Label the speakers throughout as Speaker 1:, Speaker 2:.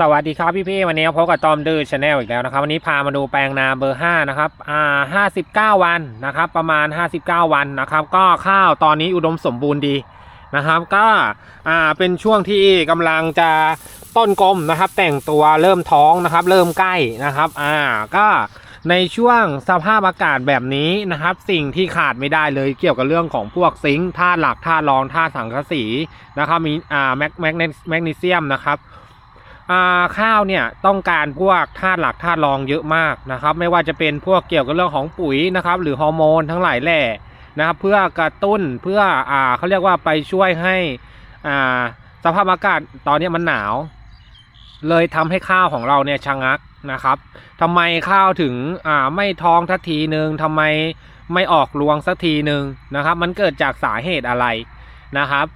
Speaker 1: สวัสดีครับพี่พี่ๆวันนี้พบกับตอมดื้อชาแนลอีกแล้วนะครับ วันนี้พามาดูแปลงนาเบอร์ 5 นะครับอ่า59วันนะครับ ประมาณ 59 วันนะครับ ก็ข้าวตอนนี้อุดมสมบูรณ์ดีนะครับ ก็อ่าเป็นช่วงที่กำลังจะต้นกลมนะครับ แต่งตัวเริ่มท้องนะครับ เริ่มใกล้นะครับอ่าก็ในช่วงสภาพอากาศแบบนี้นะครับ สิ่งที่ขาดไม่ได้เลยเกี่ยวกับเรื่องของพวกซิงค์ธาตุหลักธาตุรองธาตุสังกะสีนะครับมีอ่าแมกแมกแมกนีเซียมนะครับ ข้าวเนี่ยต้องการพวกธาตุหลักธาตุรองเยอะมากนะครับ ไม่ว่าจะเป็นพวกเกี่ยวกับเรื่องของปุ๋ยนะครับ หรือฮอร์โมนทั้งหลายแหล่นะครับ เพื่อกระตุ้นเพื่ออเขาเรียกว่าไปช่วยให้สภาพอากาศตอนนี้มันหนาว เลยทำให้ข้าวของเราเนี่ยชะงักนะครับทำไมข้าวถึงไม่ท้องทักทีหนึ่งทำไมไม่ออกรวงสักทีหนึ่งนะครับ มันเกิดจากสาเหตุอะไร นะครับ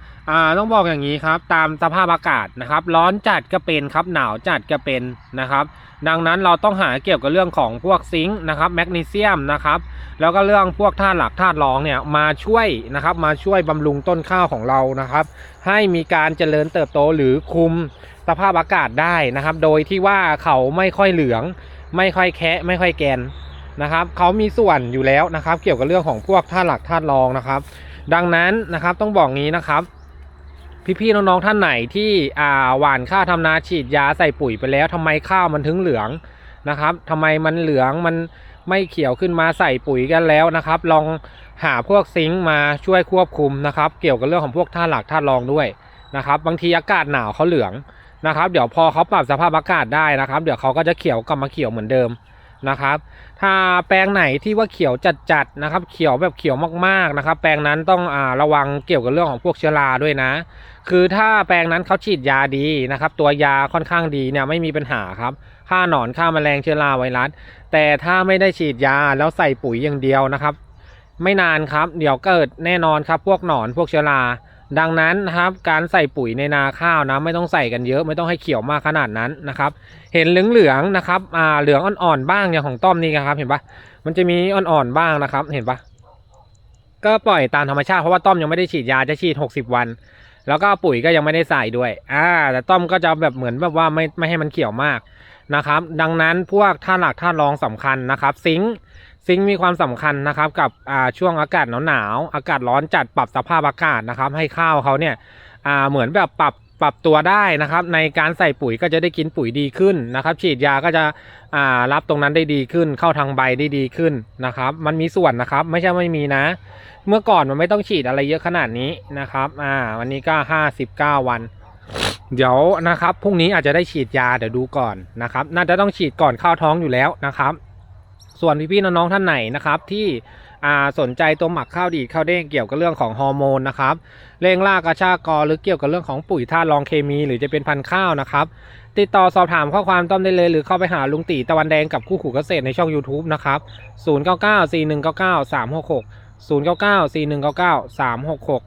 Speaker 1: ต้องบอกอย่างนี้ครับตามสภาพอากาศนะครับ ร้อนจัดก็เป็นครับหนาวจัดก็เป็นนะครับ ดังนั้นเราต้องหาเกี่ยวกับเรื่องของพวกซิงค์นะครับแมกนีเซียมนะครับแล้วก็เรื่องพวกธาตุหลักธาตุรองเนี่ยมาช่วยนะครับมาช่วยบำรุงต้นข้าวของเรานะครับ ให้มีการเจริญเติบโตหรือคุมสภาพอากาศได้นะครับ โดยที่ว่าเขาไม่ค่อยเหลือง ไม่ค่อยแคะไม่ค่อยแกนนะครับเขามีส่วนอยู่แล้วนะครับ เกี่ยวกับเรื่องของพวกธาตุหลักธาตุรองนะครับ ดังนั้นนะครับต้องบอกงี้นะครับ พี่ๆน้องๆท่านไหนที่อ่าหว่านข้าวทำนาฉีดยาใส่ปุ๋ยไปแล้วทำไมข้าวมันถึงเหลืองนะครับทำไมมันเหลืองมันไม่เขียวขึ้นมาใส่ปุ๋ยกันแล้วนะครับ ลองหาพวกซิงค์มาช่วยควบคุมนะครับ เกี่ยวกับเรื่องของพวกธาหลักธารองด้วยนะครับ บางทีอากาศหนาวเขาเหลืองนะครับ เดี๋ยวพอเขาปรับสภาพอากาศได้นะครับ เดี๋ยวเขาก็จะเขียวกลับมาเขียวเหมือนเดิม นะครับ ถ้าแปลงไหนที่ว่าเขียวจัดๆนะครับ เขียวแบบเขียวมากๆนะครับ แปลงนั้นต้องอ่าระวังเกี่ยวกับเรื่องของพวกเชื้อราด้วยนะ คือถ้าแปลงนั้นเขาฉีดยาดีนะครับ ตัวยาค่อนข้างดีเนี่ยไม่มีปัญหาครับฆ่าหนอนฆ่าแมลงเชื้อราไวรัส แต่ถ้าไม่ได้ฉีดยาแล้วใส่ปุ๋ยอย่างเดียวนะครับ ไม่นานครับ เดี๋ยวเกิดแน่นอนครับ พวกหนอนพวกเชื้อรา ดังนั้นนะครับการใส่ปุ๋ยในนาข้าวนะไม่ต้องใส่กันเยอะไม่ต้องให้เขียวมากขนาดนั้นนะครับ เห็นเหลืองๆนะครับอ่าเหลืองอ่อนๆบ้างอย่างของต้อมนี่ครับเห็นปะมันจะมีอ่อนๆบ้างนะครับ เห็นปะก็ปล่อยตามธรรมชาติเพราะว่าต้อมยังไม่ได้ฉีดยาจะฉีด 60 วัน แล้วก็ปุ๋ยก็ยังไม่ได้ใส่ด้วยอ่าแต่ต้อมก็จะแบบเหมือนแบบว่าไม่ไม่ให้มันเขียวมากนะครับ ดังนั้นพวกธาหลักธารองสำคัญนะครับ ซิง ซิงมีความสำคัญนะครับกับช่วงอากาศหนาวๆอากาศร้อนจัดปรับสภาพอากาศนะครับ ให้ข้าวเขาเนี่ยเหมือนแบบปรับปรับตัวได้นะครับ ในการใส่ปุ๋ยก็จะได้กินปุ๋ยดีขึ้นนะครับ ฉีดยาก็จะรับตรงนั้นได้ดีขึ้น เข้าทางใบได้ดีขึ้นนะครับ มันมีส่วนนะครับ ไม่ใช่ไม่มีนะ เมื่อก่อนมันไม่ต้องฉีดอะไรเยอะขนาดนี้นะครับอ่าวันนี้ก็59วัน เดี๋ยวนะครับพรุ่งนี้อาจจะได้ฉีดยาเดี๋ยวดูก่อนนะครับ น่าจะต้องฉีดก่อนเข้าท้องอยู่แล้วนะครับ ส่วนพี่ๆน้องๆท่านไหนนะครับที่สนใจตัวหมักข้าวดีข้าวเด้งเกี่ยวกับเรื่องของฮอร์โมนนะครับเร่งล่ากระชากกอหรือเกี่ยวกับเรื่องของปุ๋ยธาตุรองเคมี หรือจะเป็นพันธุ์ข้าวนะครับติดต่อสอบถามข้อความต้อมได้เลย หรือเข้าไปหาลุงตีตะวันแดงกับคู่ขู่เกษตรในช่อง YouTube นะครับ 0 9 9 4 1 9 9 3 6 6 0 9 9 4 1 9 9 3 6 6